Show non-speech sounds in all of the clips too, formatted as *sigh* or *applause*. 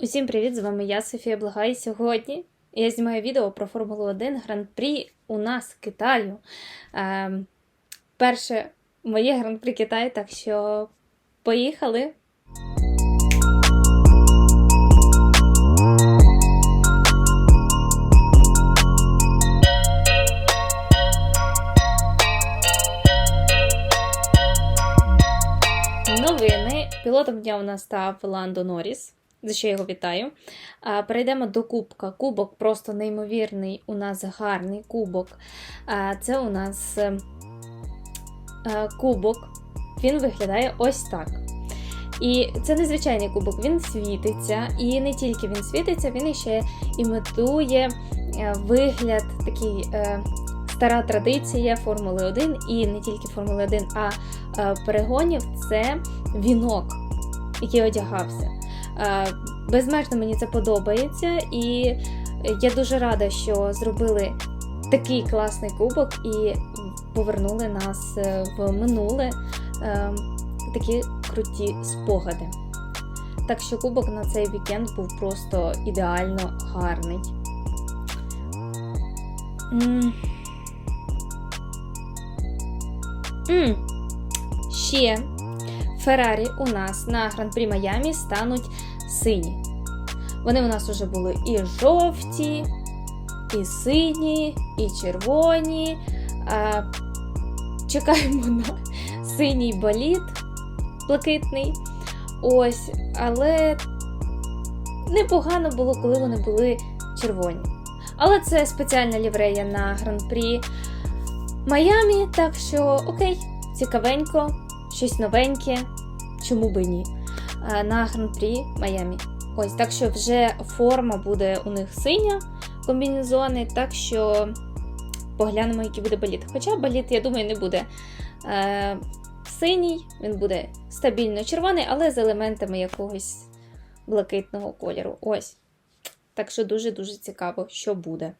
Усім привіт! З вами я, Софія Благай. Сьогодні я знімаю відео про Формулу 1 Гран-прі у нас Китаю. Ем, перше моє гран-прі Китаю, так що поїхали. Новини. Пілотом дня у нас став Ландо Норріс, за що я його вітаю. Перейдемо до кубка. Кубок просто неймовірний. У нас гарний кубок. Це у нас е, е, кубок. Він виглядає ось так. І це незвичайний кубок, він світиться. І не тільки він світиться, він ще імітує е, вигляд такий. Стара традиція Формули 1 і не тільки Формули 1, а перегонів це вінок, який одягався. Е, Безмежно мені це подобається, і я дуже рада, що зробили такий класний кубок і повернули нас е, в минуле е, такі круті спогади. Так що кубок на цей вікенд був просто ідеально гарний. М. М. Ще Феррарі у нас на Гран-прі Майамі стануть сині. Вони у нас вже були і жовті, і сині, і червоні. Чекаємо на синій боліт блакитний. Ось, але непогано було, коли вони були червоні. Але це спеціальна ліврея на Гран-прі Майамі, так що окей, цікавенько, щось новеньке, чому би ні. А, На Гран-прі Майамі. Ось, так що вже форма буде у них синя, комбінезони, так що поглянемо, який буде боліт. Хоча боліт, я думаю, не буде е, синій, він буде стабільно червоний, але з елементами якогось блакитного кольору. Ось. Так що дуже-дуже цікаво, що буде.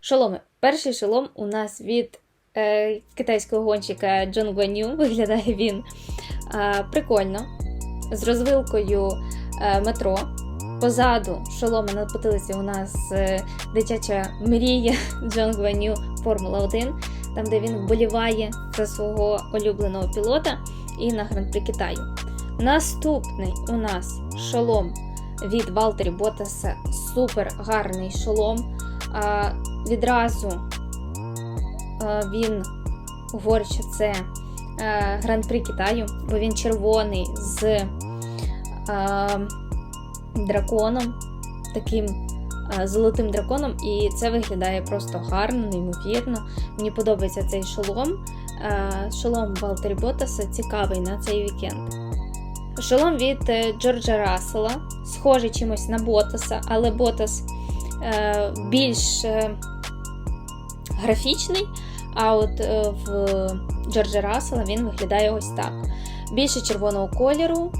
Шоломи. Перший шолом у нас від е, китайського гонщика Джон Гуаню. *laughs* Виглядає він прикольно. З розвилкою е, метро. Позаду шоломи на потилиці у нас е, дитяча мрія *laughs* Джон Гуаню Формула 1, там де він вболіває за свого улюбленого пілота і на Гран-прі Китаю. Наступний у нас шолом від Валтері Ботаса. Супер гарний шолом. Відразу він говорить, це Гран-прі Китаю, бо він червоний з драконом, таким золотим драконом, і це виглядає просто гарно, неймовірно. Мені подобається цей шолом. Шолом Валтері Ботаса цікавий на цей вікенд. Шолом від е, Джорджа Рассела, схожий чимось на Ботаса, але Ботас е, більш е, графічний, а от е, в Джорджа Рассела він виглядає ось так. Більше червоного кольору,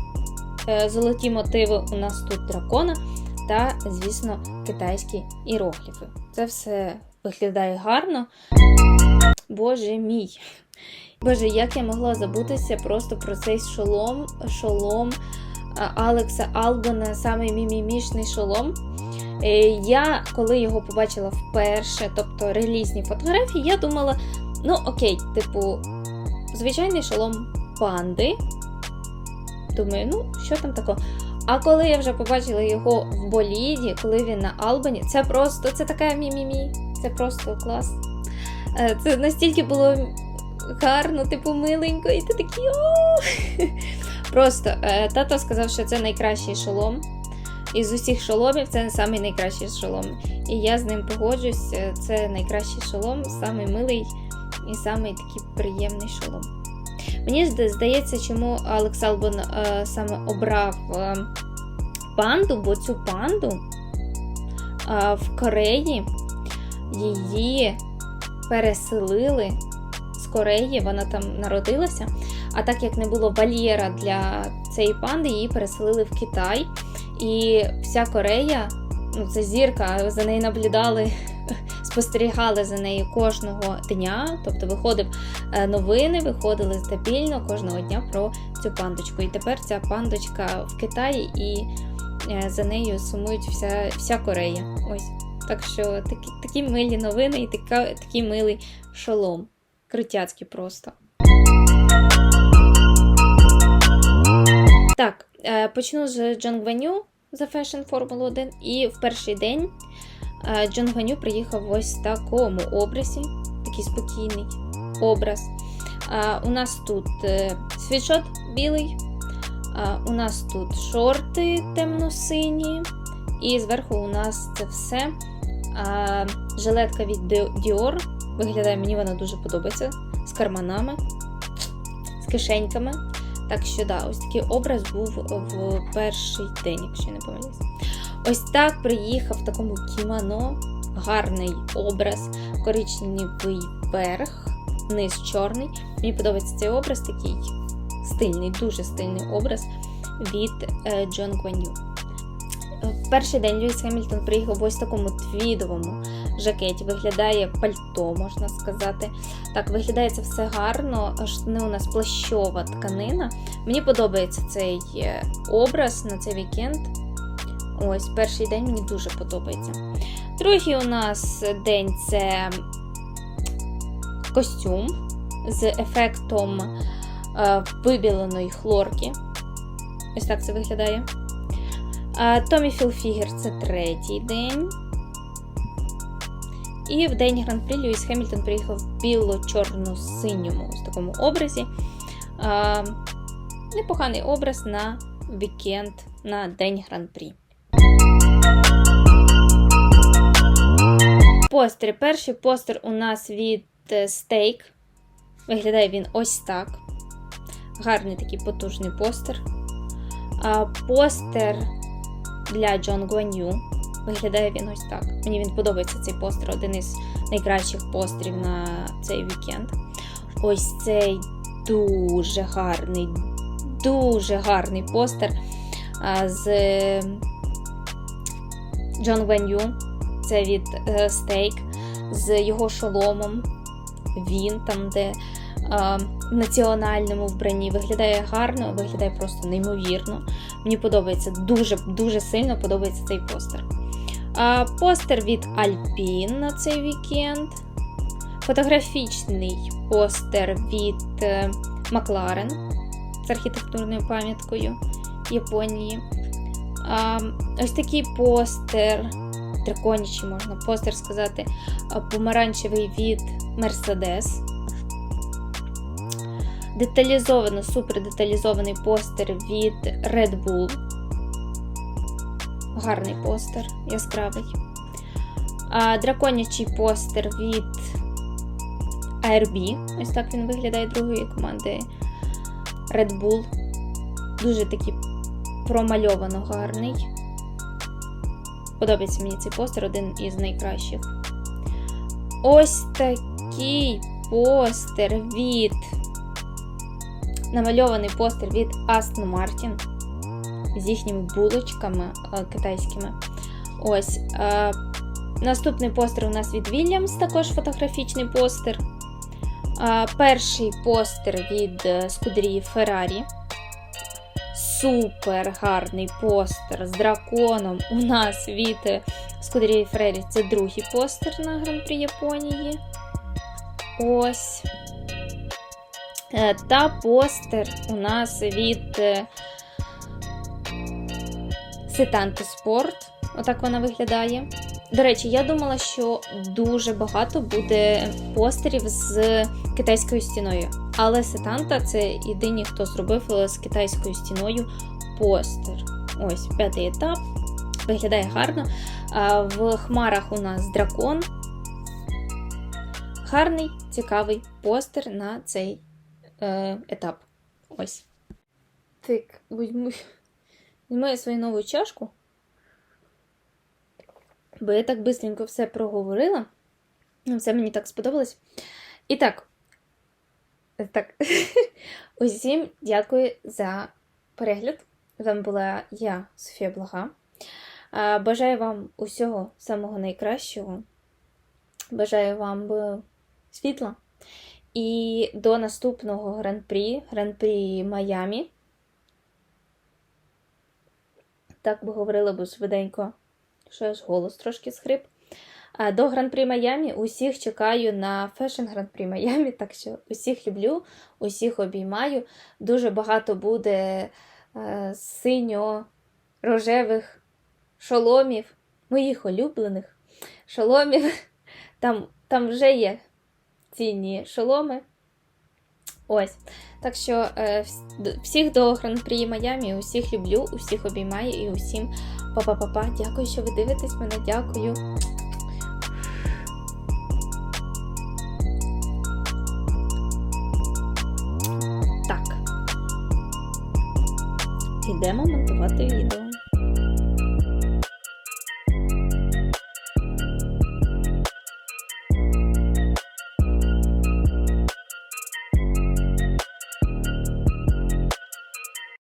е, золоті мотиви у нас тут дракона та, звісно, китайські іерогліфи. Це все виглядає гарно. Боже мій. Боже, як я могла забутися просто про цей шолом, шолом Алекса Албана, самий мімімішний шолом. Е, Я, коли його побачила вперше, тобто релізні фотографії, я думала, ну окей, типу, звичайний шолом панди. Думаю, ну, що там такого? А коли я вже побачила його в боліді, коли він на Албані, це просто це така мі-мі-мі, це просто клас. Е, Це настільки було гарно, типу, миленько, і ти такий *laughs* Просто е, тато сказав, що це найкращий шолом. Із усіх шоломів це самий найкращий шолом. І я з ним погоджуюсь. е, Це найкращий шолом, самий милий і самий такий приємний шолом. Мені здається, чому Алекс Албон е, саме обрав е, панду, бо цю панду е, в Кореї її переселили з Кореї, вона там народилася. А так як не було вольєра для цієї панди, її переселили в Китай. І вся Корея, ну це зірка, за нею наблюдали *laughs* спостерігали за нею кожного дня, тобто виходив е, новини, виходили стабільно кожного дня про цю пандочку. І тепер ця пандочка в Китаї і е, за нею сумують вся, вся Корея. Ось. Так що такі, такі милі новини і така, такий милий шолом. Крутяцький просто. Так, е, почну з Джон Гваню за Fashion Формулу 1. І в перший день е, Джон Гваню приїхав ось такому образі, такий спокійний образ. Е, У нас тут світшот білий, у нас тут шорти темно-сині, і зверху у нас це все жилетка від Dior. Виглядає, мені вона дуже подобається. З карманами, з кишеньками. Так що, да, ось такий образ був в перший день, якщо я не помиляюсь. Ось так приїхав в такому кімоно, гарний образ, коричневий верх, низ чорний. Мені подобається цей образ, такий стильний, дуже стильний образ від е, Джон Гваню. В перший день Льюіс Хемільтон приїхав в ось такому твідовому жакеті. Виглядає пальто, можна сказати. Так, виглядає це все гарно. Штани у нас плащова тканина. Мені подобається цей е, образ на цей вікенд. Ось, перший день мені дуже подобається. Другий у нас день це костюм з ефектом е, вибіленої хлорки. Ось так це виглядає. Томі Філфігер це третій день. І в день гран-прі Льюіс Хемільтон приїхав в біло-чорно-синьому в такому образі. А, непоганий образ на вікенд на День гран-прі. Постери. Перший постер у нас від Steak. Виглядає він ось так. Гарний такий потужний постер. Постер для Джон Гуан'ю. Виглядає він ось так. Мені він подобається цей постер, один із найкращих постерів на цей вікенд. Ось цей дуже гарний, дуже гарний постер з Джон Веню. Це від Стейк з його шоломом. Він там, де а, в національному вбранні виглядає гарно, виглядає просто неймовірно. Мені подобається дуже дуже сильно подобається цей постер. Постер від Alpine на цей вікенд. Фотографічний постер від е, Макларен з архітектурною пам'яткою Японії. Ось такий постер, драконячий можна постер сказати, помаранчевий від Mercedes. Деталізовано, супер деталізований постер від Red Bull. Гарний постер, яскравий. А, Драконячий постер від ARB. Ось так він виглядає другої команди Red Bull. Дуже такий промальовано гарний. Подобається мені цей постер, один із найкращих. Ось такий постер від. Намальований постер від Aston Martin з їхніми булочками е, китайськими. Ось. Е, Наступний постер у нас від Williams, також фотографічний постер. Е, перший постер від Скудерії Ferrari. Супер гарний постер з драконом. У нас від Скудерії Ferrari це другий постер на Гран-прі Японії. Ось. Та постер у нас від Сетанто Спорт. Отак вона виглядає. До речі, я думала, що дуже багато буде постерів з китайською стіною. Але Сетанта це єдині, хто зробив з китайською стіною постер. Ось, п'ятий етап. Виглядає гарно. В хмарах у нас дракон. Гарний, цікавий постер на цей е, етап. Ось. Так, візьму. Візьму свою нову чашку. Бо я так бистренько все проговорила. Все мені так сподобалось. І так, так, *laughs* усім дякую за перегляд. З вами була я, Софія Блага. Бажаю вам усього самого найкращого. Бажаю вам е, світла. І до наступного гран-прі, гран-прі Майамі. Так би говорила б швиденько, що аж голос трошки схрип. До гран-прі Майамі усіх чекаю на фешн гран-прі Майамі, так що усіх люблю, усіх обіймаю. Дуже багато буде е, синьо-рожевих шоломів, моїх улюблених шоломів. Там, там вже є цінні шоломи. Ось. Так що е, всіх до гран-прі Майамі, усіх люблю, усіх обіймаю і усім па-па-па-па. Дякую, що ви дивитесь мене. Дякую. Так. Ідемо монтувати відео.